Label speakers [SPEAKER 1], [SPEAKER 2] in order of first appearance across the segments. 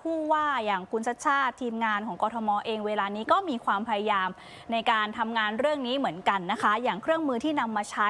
[SPEAKER 1] ผู้ว่าอย่างคุณชัดชาติทีมงานของกทมเองเวลานี้ก็มีความพยายามในการทำงานเรื่องนี้เหมือนกันนะคะ อย่างเครื่องมือที่นำมาใช้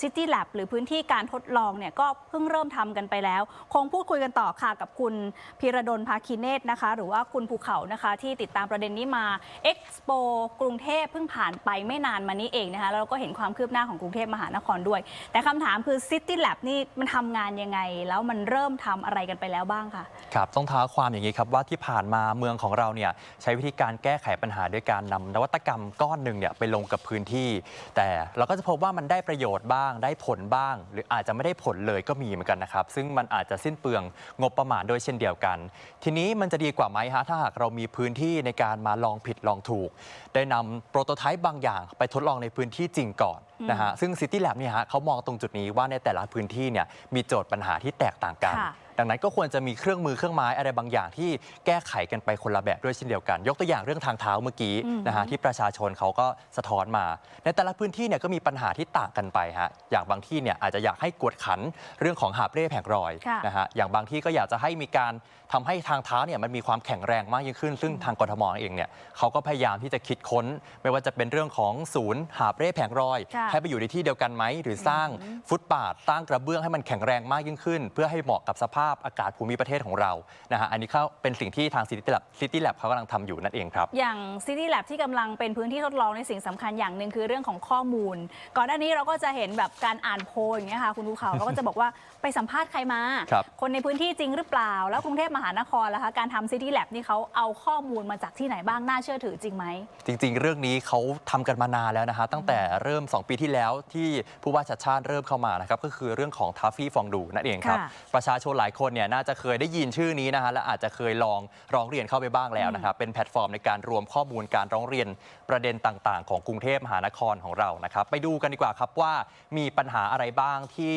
[SPEAKER 1] City Lab หรือพื้นที่การทดลองเนี่ยก็เพิ่งเริ่มทำกันไปแล้ว คงพูดคุยกันต่อค่ะกับคุณพีระดลภาคีเนตนะคะ หรือว่าคุณภูเขานะคะ ที่ติดตามประเด็นนี้มา Expo กรุงเทพเพิ่งผ่านไปไม่นานมานี้เองนะคะแล้วเราก็เห็นความคืบหน้าของกรุงเทพมหานครด้วย แต่คำถามคือ City Lab นี่มันทำงานยังไง แล้วมันเริ่มทำอะไรกันไปแล้วบ้างคะ
[SPEAKER 2] ครับต้องท้าความอย่างนี้ครับว่าที่ผ่านมาเมืองของเราเนี่ยใช้วิธีการแก้ไขปัญหาด้วยการนำนวัตกรรมก้อนหนึ่งเนี่ยไปลงกับพื้นที่ แต่เราก็จะพบว่ามันได้ประโยชน์บ้างได้ผลบ้าง หรืออาจจะไม่ได้ผลเลยก็มีเหมือนกันนะครับ ซึ่งมันอาจจะสิ้นเปลืองงบประมาณโดยเช่นเดียวกัน ทีนี้มันจะดีกว่าไหมฮะถ้าหากเรามีพื้นที่ในการมาลองผิดลองถูก ได้นำโปรโตไทป์บางอย่างไปทดลองในพื้นที่จริงก่อนนะฮะซึ่ง City Lab เนี่ยฮะเขามองตรงจุดนี้ว่าในแต่ละพื้นที่เนี่ยมีโจทย์ปัญหาที่แตกต่างกัน
[SPEAKER 1] ค่ะ
[SPEAKER 2] ดังนั้นก็ควรจะมีเครื่องมือเครื่องไม้อะไรบางอย่างที่แก้ไขกันไปคนละแบบด้วยเช่นเดียวกัน ยกตัวอย่างเรื่องทางเท้าเมื่อกี้
[SPEAKER 1] อืม
[SPEAKER 2] นะฮะที่ประชาชนเขาก็สะท้อนมา ในแต่ละพื้นที่เนี่ยก็มีปัญหาที่ต่างกันไปฮะอย่างบางที่เนี่ยอาจจะอยากให้กวดขันเรื่องของหาบเร่แผงรอย
[SPEAKER 1] ค่ะ
[SPEAKER 2] นะฮะอย่างบางที่ก็อยากจะให้มีการทำให้ทางเท้าเนี่ยมันมีความแข็งแรงมากยิ่งขึ้น ซึ่งทางกทมเองเนี่ยเขาก็พยายามที่จะคิดค้น ไม่ว่าจะเป็นเรื่องของศูนย์หาบเร่แผงรอย
[SPEAKER 1] ค่ะ
[SPEAKER 2] ให้ไปอยู่ในที่เดียวกันไหมหรือสร้างฟุตบาทสร้างกระเบื้องให้มันแข็งแรงมากยิ่งขึ้น เพื่อให้เหมาะกับสภาพอากาศภูมิประเทศของเรานะฮะอันนี้เขาเป็นสิ่งที่ทาง City Lab City Lab เขากำลังทำอยู่นั่นเองครับ
[SPEAKER 1] อย่าง City Lab ที่กำลังเป็นพื้นที่ทดลองในสิ่งสำคัญอย่างหนึ่งคือเรื่องของข้อมูล ก่อนหน้านี้เราก็จะเห็นแบบการอ่านโพลอย่างเงี้ยค่ะคุณภูเขาเราก็จะบอกว่าไปสัมภาษณ์ใครมา
[SPEAKER 2] ครับ
[SPEAKER 1] คนในพื้นที่จริงหรือเปล่า แล้วกรุงเทพมหานครล่ะคะการทำ City Lab นี่เขาเอาข้อมูลมาจากที่ไหนบ้างน่าเชื่อถือจริงไหม
[SPEAKER 2] จริงๆ เรื่องนี้เขาทำกันมานานแล้วนะฮะตั้งแต่เริ่ม 2 ปีที่แล้วที่ผู้ว่าชัดชาติเริ่มเข้ามานะครับก็คือเรื่องของทัฟฟี่ฟองดูนั่นเองครับ
[SPEAKER 1] ค่ะ
[SPEAKER 2] ประชาชนหลายคนเนี่ยน่าจะเคยได้ยินชื่อนี้นะฮะและอาจจะเคยลองร้องเรียนเข้าไปบ้างแล้วนะครับเป็นแพลตฟอร์มในการรวมข้อมูลการร้องเรียนประเด็นต่างๆ ของกรุงเทพมหานครของเรานะครับไปดูกันดีกว่าครับว่ามีปัญหาอะไรบ้างที่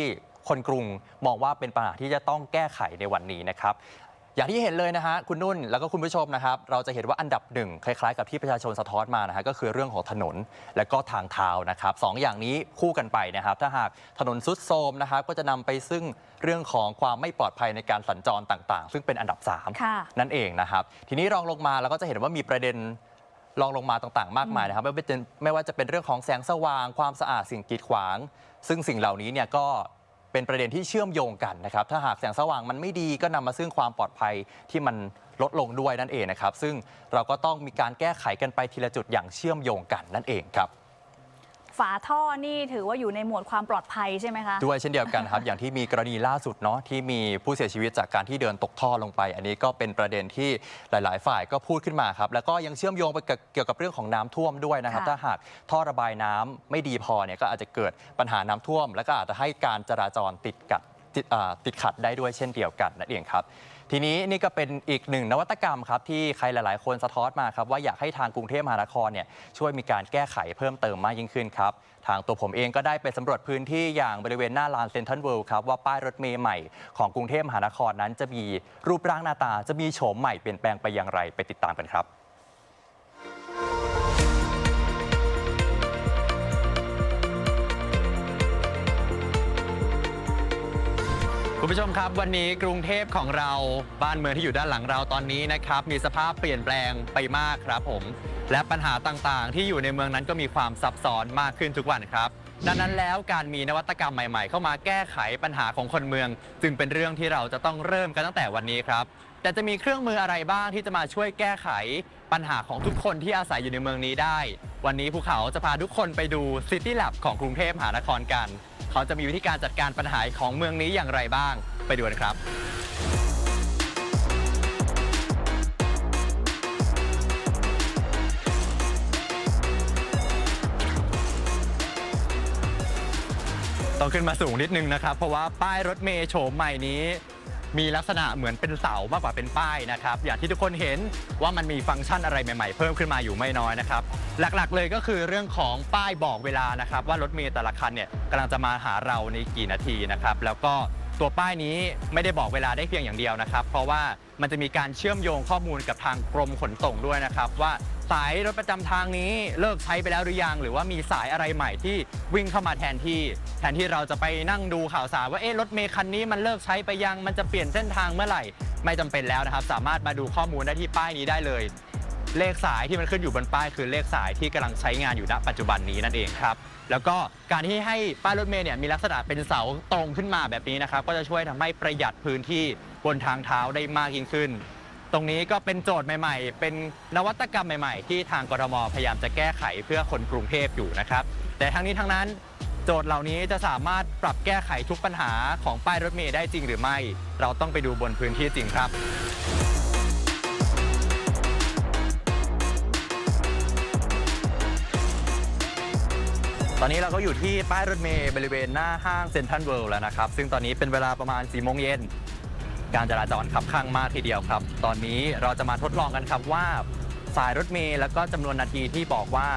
[SPEAKER 2] คนกรุงมองว่าเป็นปัญหาที่จะต้องแก้ไขในวันนี้นะครับ อย่างที่เห็นเลยนะฮะคุณนุ่นแล้วก็คุณผู้ชมนะครับเราจะเห็นว่าอันดับหนึ่งคล้ายๆกับที่ประชาชนสะท้อนมานะฮะก็คือเรื่องของถนนและก็ทางเท้านะครับสองอย่างนี้คู่กันไปนะครับ ถ้าหากถนนซุดโทรมนะครับก็จะนำไปซึ่งเรื่องของความไม่ปลอดภัยในการสัญจรต่างๆ ซึ่งเป็นอันดับสาม
[SPEAKER 1] ค่ะ
[SPEAKER 2] นั่นเองนะครับ ทีนี้รองลงมาเราก็จะเห็นว่ามีประเด็นรองลงมาต่างๆ มากมายนะครับไม่ว่าจะไม่ว่าจะเป็นเรื่องของแสงสว่างความสะอาดสิ่งกีดขวาง ซึ่งสิ่งเหล่านี้เนี่ยก็ เป็นประเด็นที่เชื่อมโยงกันนะครับ ถ้าหากแสงสว่างมันไม่ดีก็นำมาซึ่งความปลอดภัยที่มันลดลงด้วยนั่นเองนะครับ ซึ่งเราก็ต้องมีการแก้ไขกันไปทีละจุดอย่างเชื่อมโยงกันนั่นเองครับ
[SPEAKER 1] ฝาท่อนี่ถือว่าอยู่ในหมวดความปลอดภัยใช่ไหมคะ
[SPEAKER 2] ด้วยเช่นเดียวกันครับ อย่างที่มีกรณีล่าสุดเนาะที่มีผู้เสียชีวิตจากการที่เดินตกท่อลงไป อันนี้ก็เป็นประเด็นที่หลาย ๆ ฝ่ายก็พูดขึ้นมาครับ แล้วก็ยังเชื่อมโยงไปกับเกี่ยวกับเรื่องของน้ำท่วมด้วยนะครับ
[SPEAKER 1] ค่ะ
[SPEAKER 2] ถ้าหากท่อระบายน้ำไม่ดีพอเนี่ยก็อาจจะเกิดปัญหาน้ำท่วม แล้วก็อาจจะให้การจราจรติดกัดติดอ่าติดขัดได้ด้วยเช่นเดียวกันนั่นเองครับ ทีนี้นี่ก็เป็นอีกหนึ่งนวัตกรรมครับที่ใครหลาย ๆ คนสะท้อนมาครับว่าอยากให้ทางกรุงเทพมหานครเนี่ยช่วยมีการแก้ไขเพิ่มเติมมากยิ่งขึ้นครับ ทางตัวผมเองก็ได้ไปสำรวจพื้นที่อย่างบริเวณหน้าลานเซ็นทรัลเวิลด์ครับว่าป้ายรถเมย์ใหม่ของกรุงเทพมหานครนั้นจะมีรูปร่างหน้าตาจะมีโฉมใหม่เปลี่ยนแปลงไปอย่างไรไปติดตามกันครับ คุณผู้ชมครับวันนี้กรุงเทพของเราบ้านเมืองที่อยู่ด้านหลังเราตอนนี้นะครับ มีสภาพเปลี่ยนแปลงไปมากครับผม และปัญหาต่างๆ ที่อยู่ในเมืองนั้นก็มีความซับซ้อนมากขึ้นทุกวันครับ ดังนั้นแล้วการมีนวัตกรรมใหม่ๆ เข้ามาแก้ไขปัญหาของคนเมือง จึงเป็นเรื่องที่เราจะต้องเริ่มกันตั้งแต่วันนี้ครับ แต่จะมีเครื่องมืออะไรบ้างที่จะมาช่วยแก้ไข ปัญหาของทุกคนที่อาศัยอยู่ในเมืองนี้ได้ วันนี้ภูเขาจะพาทุกคนไปดู City Lab ของกรุงเทพมหานครกัน เขาจะมีวิธีการจัดการปัญหาของเมืองนี้อย่างไรบ้าง ไปดูกันครับ ต้องขึ้นมาสูงนิดนึงนะครับ เพราะว่าป้ายรถเมย์โฉมใหม่นี้ มีลักษณะเหมือนเป็นเสามากกว่าเป็นป้ายนะครับ อย่างที่ทุกคนเห็นว่ามันมีฟังก์ชันอะไรใหม่ๆ เพิ่มขึ้นมาอยู่ไม่น้อยนะครับ หลักๆเลยก็คือเรื่องของป้ายบอกเวลานะครับ ว่ารถเมย์แต่ละคันเนี่ยกำลังจะมาหาเราในกี่นาทีนะครับ แล้วก็ตัวป้ายนี้ไม่ได้บอกเวลาได้เพียงอย่างเดียวนะครับ เพราะว่ามันจะมีการเชื่อมโยงข้อมูลกับทางกรมขนส่งด้วยนะครับว่า สายรถประจำทางนี้เลิกใช้ไปแล้วหรือยัง หรือว่ามีสายอะไรใหม่ที่วิ่งเข้ามาแทนที่ แทนที่เราจะไปนั่งดูข่าวสารว่าเอ๊ะรถเมย์คันนี้มันเลิกใช้ไปยังมันจะเปลี่ยนเส้นทางเมื่อไหร่ ไม่จำเป็นแล้วนะครับ สามารถมาดูข้อมูลได้ที่ป้ายนี้ได้เลย เลขสายที่มันขึ้นอยู่บนป้ายคือเลขสายที่กำลังใช้งานอยู่ณปัจจุบันนี้นั่นเองครับ แล้วก็การที่ให้ป้ายรถเมล์เนี่ยมีลักษณะเป็นเสาตรงขึ้นมาแบบนี้นะครับ ก็จะช่วยทำให้ประหยัดพื้นที่บนทางเท้าได้มากยิ่งขึ้น รงนี้ก็เป็นโจทย์ใหม่ ๆ เป็นนวัตกรรมใหม่ ๆ ที่ทางกรทมพยายามจะแก้ไขเพื่อคนกรุงเทพอยู่นะครับ แต่ทั้งนี้ทั้งนั้นโจทย์เหล่านี้จะสามารถปรับแก้ไขทุกปัญหาของป้ายรถเมล์ได้จริงหรือไม่ เราต้องไปดูบนพื้นที่จริงครับตอนนี้เราก็อยู่ที่ป้ายรถเมล์บริเวณหน้าห้างเซ็นทรัลเวิลด์แล้วนะครับ ซึ่งตอนนี้เป็นเวลาประมาณ4โมงเย็น การจราจรขับข้างมากทีเดียวครับ ตอนนี้เราจะมาทดลองกันครับว่าสายรถเมล์แล้วก็จำนวนนาทีที่บอกว่า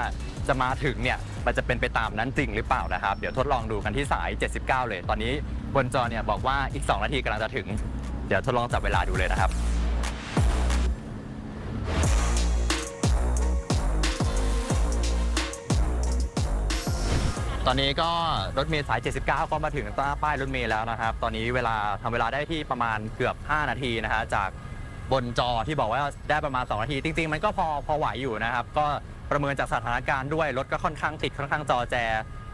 [SPEAKER 2] จะมาถึงเนี่ยมันจะเป็นไปตามนั้นจริงหรือเปล่านะครับ เดี๋ยวทดลองดูกันที่สาย 79 เลย ตอนนี้บนจอเนี่ยบอกว่าอีก 2 นาทีกำลังจะถึง เดี๋ยวทดลองจับเวลาดูเลยนะครับ ตอนนี้ก็รถเมล์สาย 79 ก็มาถึงต้าป้ายรถเมล์แล้วนะครับ ตอนนี้เวลาทำเวลาได้ที่ประมาณเกือบ 5 นาทีนะฮะจากบนจอที่บอกว่าได้ประมาณ 2 นาที จริง ๆ มันก็พอพอไหวอยู่นะครับ ก็ประเมินจากสถานการณ์ด้วย รถก็ค่อนข้างติดค่อนข้างจอแจ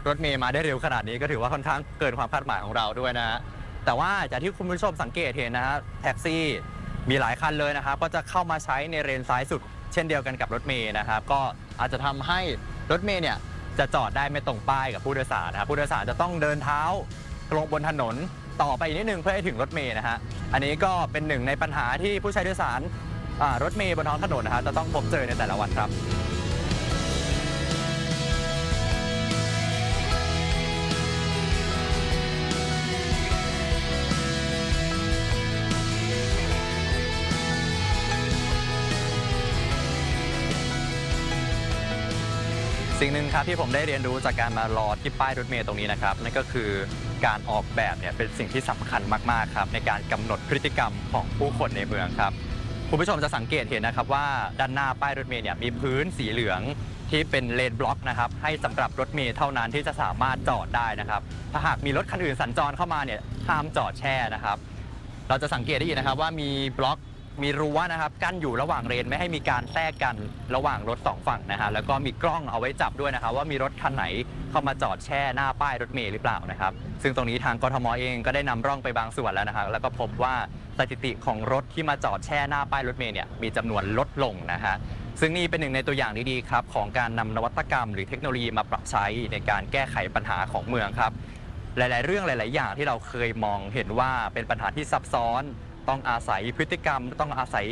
[SPEAKER 2] รถเมล์มาได้เร็วขนาดนี้ก็ถือว่าค่อนข้างเกินความคาดหมายของเราด้วยนะฮะแต่ว่าจากที่คุณผู้ชมสังเกตเห็นนะฮะแท็กซี่มีหลายคันเลยนะครับ ก็จะเข้ามาใช้ในเลนซ้ายสุด เช่นเดียวกันกับรถเมล์นะครับ ก็อาจจะทำให้รถเมล์เนี่ย จะจอดได้ไม่ตรงป้ายกับผู้โดยสารนะครับผู้โดยสารจะต้องเดินเท้าลงบนถนนต่อไปอีกนิดนึงเพื่อให้ถึงรถเมย์นะฮะอันนี้ก็เป็นหนึ่งในปัญหาที่ผู้ใช้โดยสารรถเมย์บนท้องถนนนะฮะจะต้องพบเจอในแต่ละวันครับ สิ่งหนึ่งครับที่ผมได้เรียนรู้จากการมารอที่ป้ายรถเมล์ตรงนี้นะครับนั่นก็คือการออกแบบเนี่ยเป็นสิ่งที่สำคัญมากๆครับในการกำหนดพฤติกรรมของผู้คนในเมืองครับคุณผู้ชมจะสังเกตเห็นนะครับว่าด้านหน้าป้ายรถเมล์เนี่ยมีพื้นสีเหลืองที่เป็นเลนบล็อกนะครับให้สำหรับรถเมล์เท่านั้นที่จะสามารถจอดได้นะครับถ้าหากมีรถคันอื่นสัญจรเข้ามาเนี่ยห้ามจอดแช่นะครับ เราจะสังเกตได้ยินนะครับว่ามีบล็อก มีรั้วนะครับ กั้นอยู่ระหว่างเลนไม่ให้มีการแทรกกันระหว่างรถสองฝั่งนะฮะแล้วก็มีกล้องเอาไว้จับด้วยนะครับว่ามีรถคันไหนเข้ามาจอดแช่หน้าป้ายรถเมล์หรือเปล่านะครับ ซึ่งตรงนี้ทางกทมเองก็ได้นำร่องไปบางส่วนแล้วนะครับแล้วก็พบว่าสถิติของรถที่มาจอดแช่หน้าป้ายรถเมล์เนี่ยมีจำนวนลดลงนะฮะซึ่งนี่เป็นหนึ่งในตัวอย่างดีๆครับของการนำนวัตกรรม หรือเทคโนโลยีมาปรับใช้ในการแก้ไขปัญหาของเมืองครับหลาย ๆ เรื่องหลาย ๆ อย่างที่เราเคยมองเห็นว่าเป็นปัญหาที่ซับซ้อน ต้องอาศัยพฤติกรรม ต้องอาศัย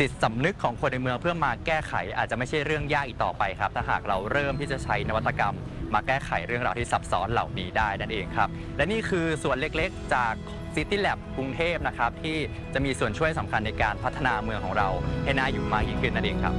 [SPEAKER 2] จิตสำนึกของคนในเมืองเพื่อมาแก้ไข อาจจะไม่ใช่เรื่องยากอีกต่อไปครับ ถ้าหากเราเริ่มที่จะใช้นวัตกรรม มาแก้ไขเรื่องราวที่ซับซ้อนเหล่านี้ได้นั่นเองครับ และนี่คือส่วนเล็กๆ จาก City Lab กรุงเทพนะครับที่จะมีส่วนช่วยสำคัญในการพัฒนาเมืองของเราให้น่าอยู่มากยิ่งขึ้นนั่นเองครับ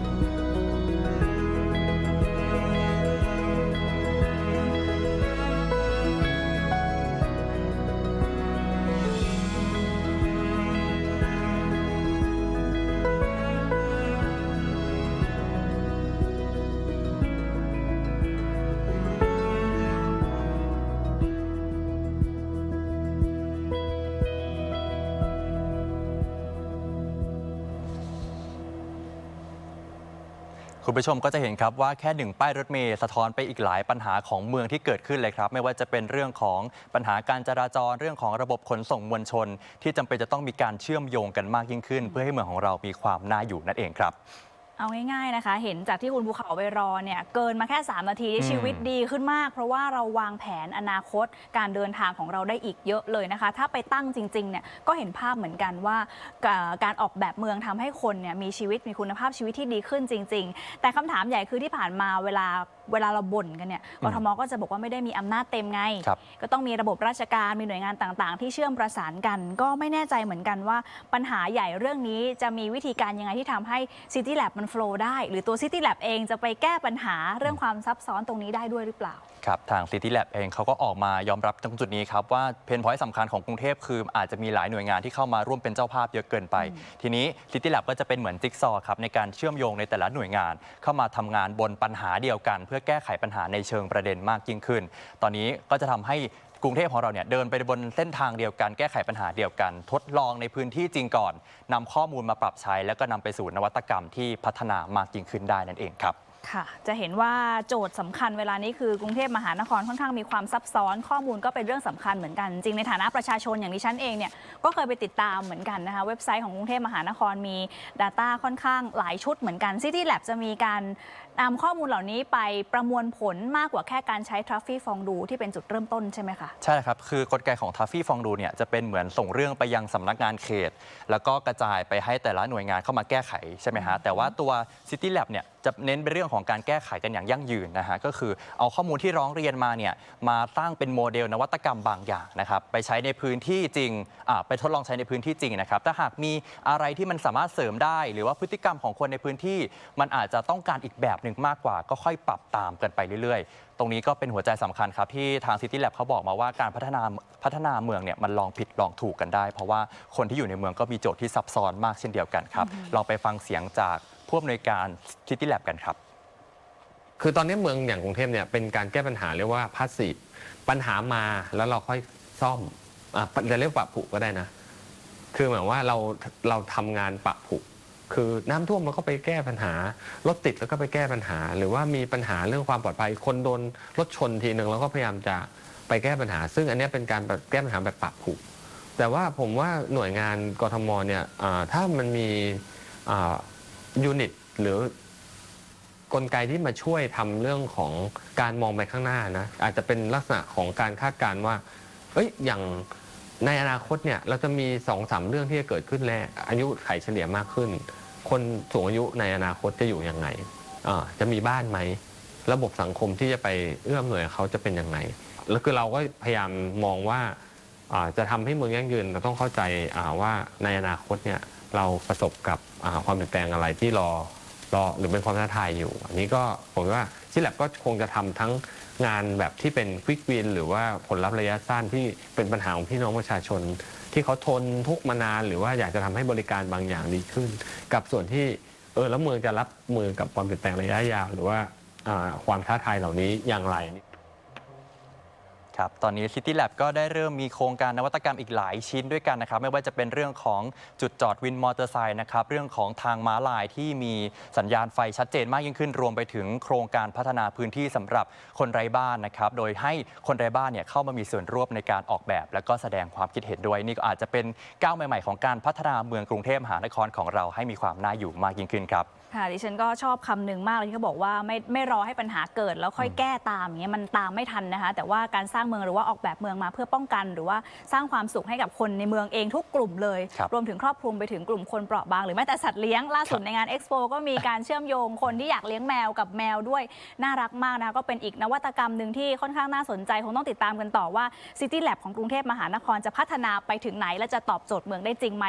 [SPEAKER 2] คุณผู้ชมก็จะเห็นครับว่าแค่หนึ่งป้ายรถเมล์สะท้อนไปอีกหลายปัญหาของเมืองที่เกิดขึ้นเลยครับ ไม่ว่าจะเป็นเรื่องของปัญหาการจราจรเรื่องของระบบขนส่งมวลชน ที่จำเป็นจะต้องมีการเชื่อมโยงกันมากยิ่งขึ้น เพื่อให้เมืองของเรามีความน่าอยู่นั่นเองครับ
[SPEAKER 1] เอาง่ายๆนะคะ เห็นจากที่คุณภูเขาไปรอเนี่ยเกินมาแค่ 3 นาที
[SPEAKER 2] อืม
[SPEAKER 1] ชีวิตดีขึ้นมาก เพราะว่าเราวางแผนอนาคตการเดินทางของเราได้อีกเยอะเลยนะคะ ถ้าไปตั้งจริงๆเนี่ยก็เห็นภาพเหมือนกันว่าอ่าการออกแบบเมืองทำให้คนเนี่ยมีชีวิตมีคุณภาพชีวิตที่ดีขึ้นจริง ๆ แต่คำถามใหญ่คือที่ผ่านมาเวลา เวลาเราบ่นกันเนี่ยกทมก็จะบอกว่าไม่ได้มีอำนาจเต็มไง
[SPEAKER 2] ครับ
[SPEAKER 1] ก็ต้องมีระบบราชการมีหน่วยงานต่างๆ ที่เชื่อมประสานกัน ก็ไม่แน่ใจเหมือนกันว่าปัญหาใหญ่เรื่องนี้จะมีวิธีการยังไงที่ทำให้ City Lab มันโฟล์ได้ หรือตัว City Lab เองจะไปแก้ปัญหาเรื่องความซับซ้อนตรงนี้ได้ด้วยหรือเปล่า
[SPEAKER 2] ครับ ทาง City Lab เองเขาก็ออกมายอมรับตรงจุดนี้ครับ ว่าเพนพอยต์สำคัญของกรุงเทพคืออาจจะมีหลายหน่วยงานที่เข้ามาร่วมเป็นเจ้าภาพเยอะเกินไป ทีนี้ City Lab ก็จะเป็นเหมือนจิ๊กซอว์ครับ ในการเชื่อมโยงในแต่ละหน่วยงาน เข้ามาทำงานบนปัญหาเดียวกัน เพื่อแก้ไขปัญหาในเชิงประเด็นมากยิ่งขึ้น ตอนนี้ก็จะทำให้กรุงเทพของเราเนี่ยเดินไปบนเส้นทางเดียวกันแก้ไขปัญหาเดียวกัน ทดลองในพื้นที่จริงก่อนนำข้อมูลมาปรับใช้ แล้วก็นำไปสู่นวัตกรรมที่พัฒนามากยิ่งขึ้นได้นั่นเองครับ
[SPEAKER 1] ค่ะ จะเห็นว่าโจทย์สำคัญเวลานี้คือกรุงเทพมหานครค่อนข้างมีความซับซ้อน ข้อมูลก็เป็นเรื่องสำคัญเหมือนกัน จริงในฐานะประชาชนอย่างดิฉันเองเนี่ยก็เคยไปติดตามเหมือนกันนะคะเว็บไซต์ของกรุงเทพมหานครมี Data ค่อนข้างหลายชุดเหมือนกัน City Lab จะมีการนำข้อมูลเหล่านี้ไปประมวลผลมากกว่าแค่การใช้ทราฟฟี่ฟองดูที่เป็นจุดเริ่มต้นใช่ไหมคะ
[SPEAKER 2] ใช่ครับ คือกลไกของทัฟฟี่ฟองดูเนี่ยจะเป็นเหมือนส่งเรื่องไปยังสำนักงานเขต แล้วก็กระจายไปให้แต่ละหน่วยงานเข้ามาแก้ไขใช่ไหมฮะ แต่ว่าตัว City Lab เนี่ยจะเน้นเป็นเรื่องของการแก้ไขกันอย่างยั่งยืนนะฮะ ก็คือเอาข้อมูลที่ร้องเรียนมาเนี่ยมาสร้างเป็นโมเดลนวัตกรรมบางอย่างนะครับไปใช้ในพื้นที่จริงอ่าไปทดลองใช้ในพื้นที่จริงนะครับถ้าหากมีอะไรที่มันสามารถเสริมได้ หรือว่าพฤติกรรมของคนในพื้นที่มันอาจจะต้องการอีกแบบหนึ่งมากกว่าก็ค่อยปรับตามกันไปเรื่อยๆ ตรงนี้ก็เป็นหัวใจสำคัญครับ ที่ทาง City Lab เขาบอกมาว่าการพัฒนาพัฒนาเมืองเนี่ยมันลองผิดลองถูกกันได้ เพราะว่าคนที่อยู่ในเมืองก็มีโจทย์ที่ซับซ้อนมากเช่นเดียวกันครับลองไปฟังเสียงจากผู้อำนวยการ City Lab กันครับ
[SPEAKER 3] คือตอนนี้เมืองอย่างกรุงเทพเนี่ยเป็นการแก้ปัญหาเรียกว่าพาสซีฟปัญหามาแล้วเราค่อยซ่อมอะจะเรียกปรับผุก็ได้นะ คือหมายว่าเราเราทำงานปรับผุ คือน้ำท่วมเราก็ไปแก้ปัญหารถติดแล้วก็ไปแก้ปัญหา หรือว่ามีปัญหาเรื่องความปลอดภัยคนโดนรถชนทีหนึ่งเราก็พยายามจะไปแก้ปัญหา ซึ่งอันนี้เป็นการแก้ปัญหาแบบปรับผุแต่ว่าผมว่าหน่วยงานกทมเนี่ยถ้ามันมียูนิตหรือกลไกที่มาช่วยทำเรื่องของการมองไปข้างหน้านะอาจจะเป็นลักษณะของการคาดการณ์ว่าเอ้ยอย่าง ในอนาคตเนี่ยเราจะมีสองสามเรื่องที่จะเกิดขึ้นแล้วอายุไขเฉลี่ยมากขึ้น คนสูงอายุในอนาคตจะอยู่ยังไงจะมีบ้านไหม ระบบสังคมที่จะไปเอื้อมหน่วยเขาจะเป็นยังไงแล้วคือเราก็พยายามมองว่าจะทำให้เมืองยั่งยืนเราต้องเข้าใจว่าในอนาคตเนี่ยเราประสบกับความเปลี่ยนแปลงอะไรที่รอ รอหรือเป็นความท้าทายอยู่ อันนี้ก็ผมว่าชิลแลบก็คงจะทำทั้งงานแบบที่เป็นควิกวินหรือว่าผลลัพธ์ระยะสั้นที่เป็นปัญหาของพี่น้องประชาชน ที่เขาทนทุกมานานหรือว่าอยากจะทำให้บริการบางอย่างดีขึ้น กับส่วนที่เออแล้วเมืองจะรับมือกับความเปลี่ยนแปลงระยะยาว หรือว่าอ่าความท้าทายเหล่านี้อย่างไร
[SPEAKER 2] ครับตอนนี้ City Lab ก็ได้เริ่มมีโครงการนวัตกรรมอีกหลายชิ้นด้วยกันนะครับ ไม่ว่าจะเป็นเรื่องของจุดจอดวินมอเตอร์ไซค์นะครับ เรื่องของทางม้าลายที่มีสัญญาณไฟชัดเจนมากยิ่งขึ้น รวมไปถึงโครงการพัฒนาพื้นที่สำหรับคนไร้บ้านนะครับ โดยให้คนไร้บ้านเนี่ยเข้ามามีส่วนร่วมในการออกแบบ และก็แสดงความคิดเห็นด้วย นี่ก็อาจจะเป็นก้าวใหม่ๆของการพัฒนาเมืองกรุงเทพมหานครของเราให้มีความน่าอยู่มากยิ่งขึ้นครับ
[SPEAKER 1] ค่ะดิฉันก็ชอบคำหนึ่งมากเลยที่เขาบอกว่าไม่ไม่รอให้ปัญหาเกิด แล้วค่อยแก้ตามอย่างเงี้ยมันตามไม่ทันนะคะ แต่ว่าการสร้างเมืองหรือว่าออกแบบเมืองมาเพื่อป้องกัน หรือว่าสร้างความสุขให้กับคนในเมืองเองทุกกลุ่มเลย
[SPEAKER 2] ครับ
[SPEAKER 1] รวมถึงครอบคลุมไปถึงกลุ่มคนเปราะบางหรือแม้แต่สัตว์เลี้ยงล่าสุดในงานเอ็กซ์โปก็มีการเชื่อมโยงคนที่อยากเลี้ยงแมวกับแมวด้วยน่ารักมากนะคะก็เป็นอีกนวัตกรรมหนึ่งที่ค่อนข้างน่าสนใจคงต้องติดตามกันต่อว่า City Lab ของกรุงเทพมหานครจะพัฒนาไปถึงไหน และจะตอบโจทย์เมืองได้จริงไหม